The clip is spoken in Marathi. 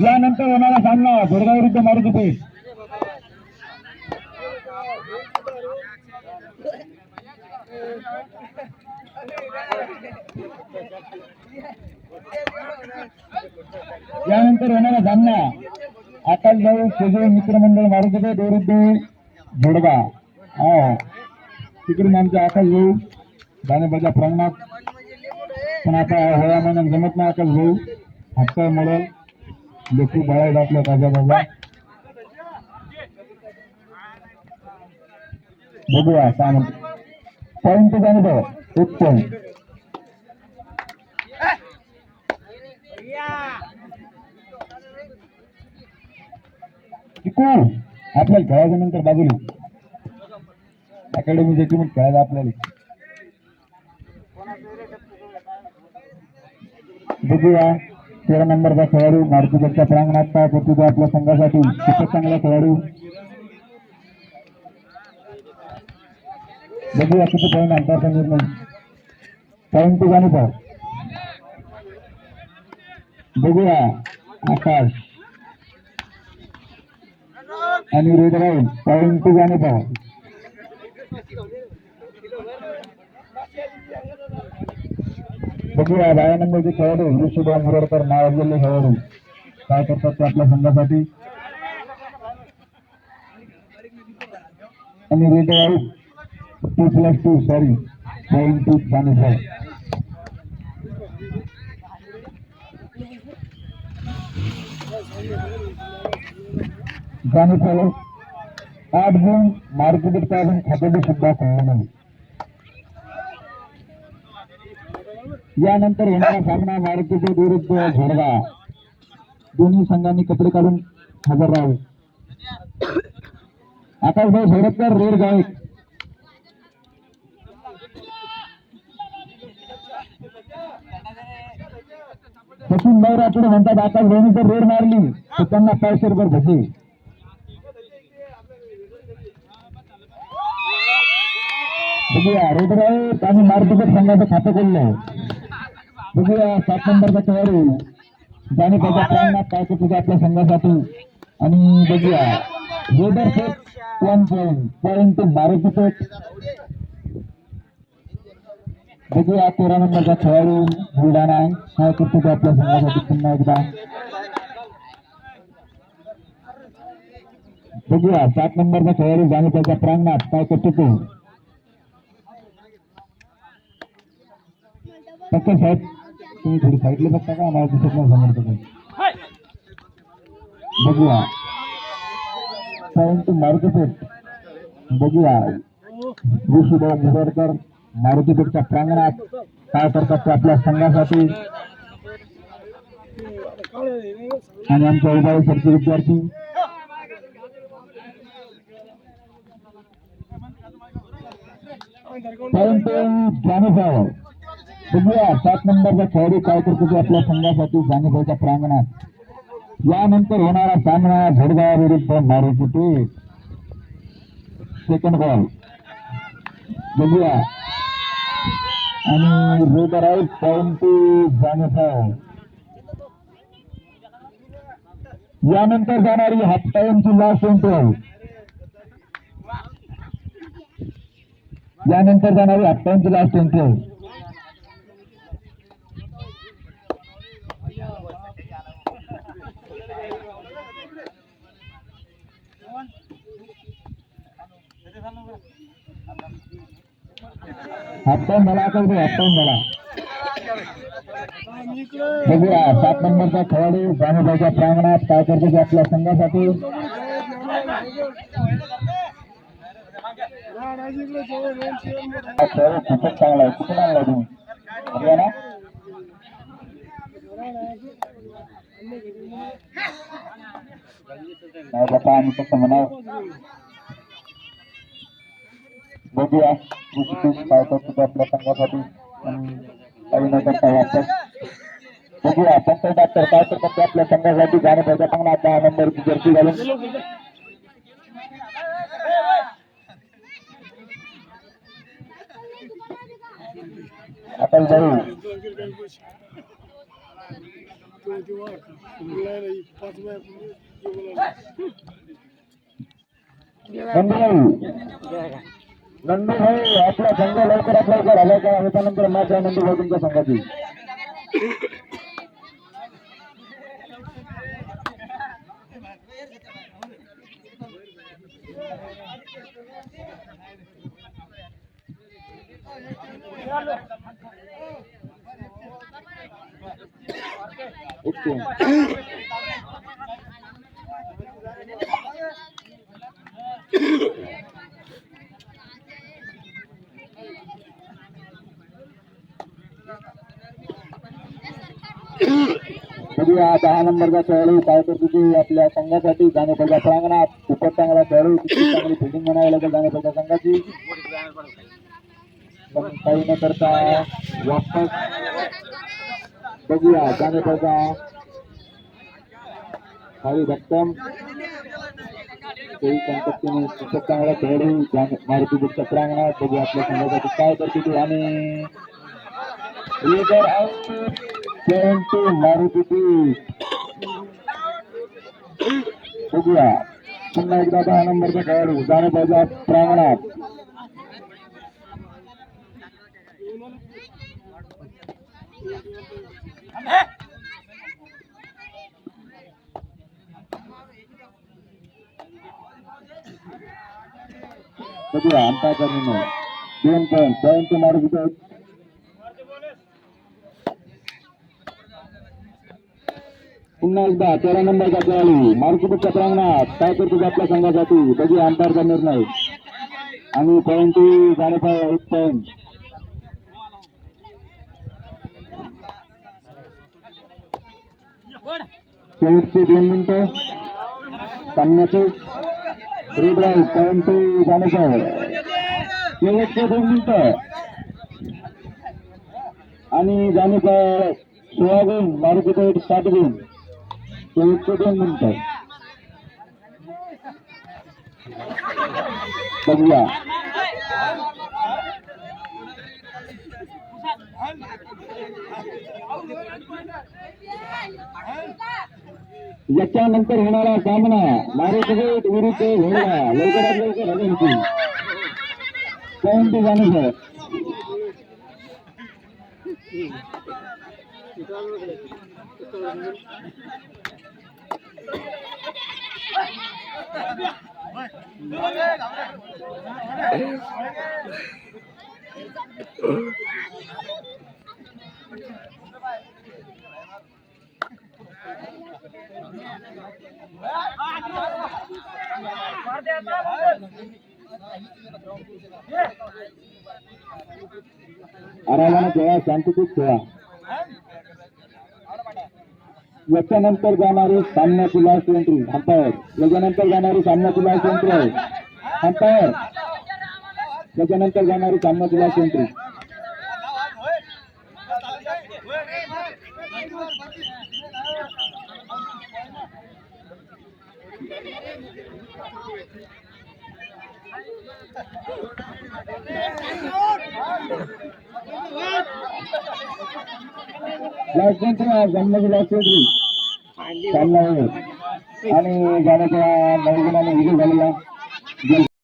यानंतर होणारा सामना गोरगाव विरुद्ध मारुती पेठ यानंतर होणारा सामना आकाश भाऊ शेजरी मित्रमंडळ मारुती पेठ विरुद्ध जोडगा हा. हो. तिकडून आमचे आकाश भाऊ दानेबाजा प्रांगणात पण आता होळा महिन्यात जमत नाही आकाश भाऊ. हातचा मॉडल. लेखू बाळायला आपल्या ताज्या बाबा बघूया काय म्हणतो पॉईंट जाणे भाऊ. एक पॉईंट आपल्याला खेळायच्या नंतर बाजूला अकॅडमी देखील मग खेळायला आपल्याला बघूया तेरा नंबरचा खेळाडू मारुतीच्या प्रांगणात काय करतो तो आपल्या संघासाठी. खूपच चांगला खेळाडू. बघूया किती पॉईंट अंतरचा निर्णय पॉईंट टू बघूया आकाश. आणि रेड राहील पॉईंट टू जाणे बघूया बाया नंबरचे खेळाडू ऋषीभाऊ मुरडकर नावाजलेले खेळाडू काय करतात ते आपल्या संघासाठी? आणि रेट राहील two plus two sorry point two जाणे पाव जाणे पाव आठ गुण मार्केट अजून खात्याचे सुद्धा खेळले नाही. यानंतर येणारा सामना मारुतीच्या विरुद्ध झोडगा दोन्ही संघांनी कपडे काढून हजर राहावे आकाशभाई झोडतकर रेड गायक सचिन भाऊ राठोड म्हणतात आकाश जर रेड मारली तर त्यांना पाचशे रुपये भजे बघूया. रेड गायक आणि मारुतीच्या संघाचं खातं खोललं बघूया सात नंबरचा खेळाडू. जाणे त्याच्या प्रांगणात काय करतो आपल्या संघासाठी. आणि बघूया. Raider set one point two Maruti Peth बघूया तेरा नंबरचा खेळाडू बुलढाणा काय करतो तो आपल्या संघासाठी पुन्हा एकदा? बघूया सात नंबरचा खेळाडू जाणे त्याच्या प्रांगणात काय करतो तो फक्त साहेब तुम्ही थोडी साईडला बघता का? मला दिसत नाही समोर तुम्ही. बघूया. पॉईंट मारुती पेठ बघूया. ऋषीभाऊ मुरडकर मारुती पेठच्या प्रांगणात काय करतात ते आपल्या संघासाठी? आणि आमच्या उभारी सरचे विद्यार्थी? पॉईंट जाणीभाव बघूया सात नंबरचा खेळाडू काय करतो ते आपल्या संघासाठी जाणीभाऊच्या प्रांगणात. यानंतर होणारा सामना झडगाव विरुद्ध मारुती पेठ सेकंड बॉल बघूया. आणि रेडर आउट पॉईंट टू जाणीभाव यानंतर जाणारी हाफ टाइमची लास्ट एंट्री यानंतर जाणारी हाफ टाइमची लास्ट एंट्री हाफ मला करतो का मला. बघूया सात नंबरचा खेळाडू जाणीभाईच्या प्रांगणात काय करतो ते आपल्या संघासाठी. खेळ खूपच चांगला आहे. कुठून आणला तुम्ही? हरियाणा? नाही बाबा आम्ही कसं म्हणावं बघूया कृषी काय करतो ते आपल्या संघासाठी आणि काही न करता वापस बघूया पंकज डॉक्टर काय करतात ते आपल्या संघासाठी जाणे पाहिजे चांगला दहा नंदू भाई आपला संघ लवकरात लवकर आला का त्यानंतर मॅच आहे नंदू भाऊ तुमच्या संघाची ओके म्हणजे बघूया दहा नंबरचा खेळाडू काय करतो ते आपल्या संघासाठी जाण्याच्या प्रांगणात खूपच चांगला खेळाडू किती चांगली फिल्डिंग म्हणावी लागेल जाण्याच्या संघाची. पण काही न करता वापस बघूया जाण्याचा खाली भक्कम. संपत्तीने खूपच चांगला खेळाडू मारुती बुकच्या प्रांगणात बघूया आपल्या संघासाठी काय करते ते. आणि लीडर आउट मारुती बघूया पुन्हा एकदा दहा नंबरचा खेळाडू जाणे पाहिजे प्रांगणात बघूया अंपायरचा निर्णय दोन पॉईंट सेवन टू मारुती पुन्हा एकदा तेरा नंबरचा खेळाडू मारुतीपूरच्या प्रांगणात. काय करतो आपल्या संघासाठी? बघूया अंपायरचा निर्णय. आणि परंतु झाले पाहिजे एक पॉईंट शेवटचे दोन मिनिटं. सामन्याचे. रेड राईट पॉईंट झाले पाहिजे शेवटचे दोन मिनिटं. आणि झाले सोळा गुण मारुती पेठ सात गुण. शेवटचे दोन मिनिटं बघूया. याच्यानंतर होणारा सामना मारुती पेठ विरुद्ध होणार लवकरात लवकर हवे होती पॉईंट जाणू सर Thank you. आरामानं खेळा शांततेत खेळा याच्यानंतर जाणारे सामन्याची लास्ट एंट्री अंपायर याच्यानंतर जाणारी सामन्याची लास्ट एंट्री आहे. अंपायर त्याच्यानंतर जाणारी सामन्याची लास्ट एंट्री आणि गाण्याच्या नवीन झालेला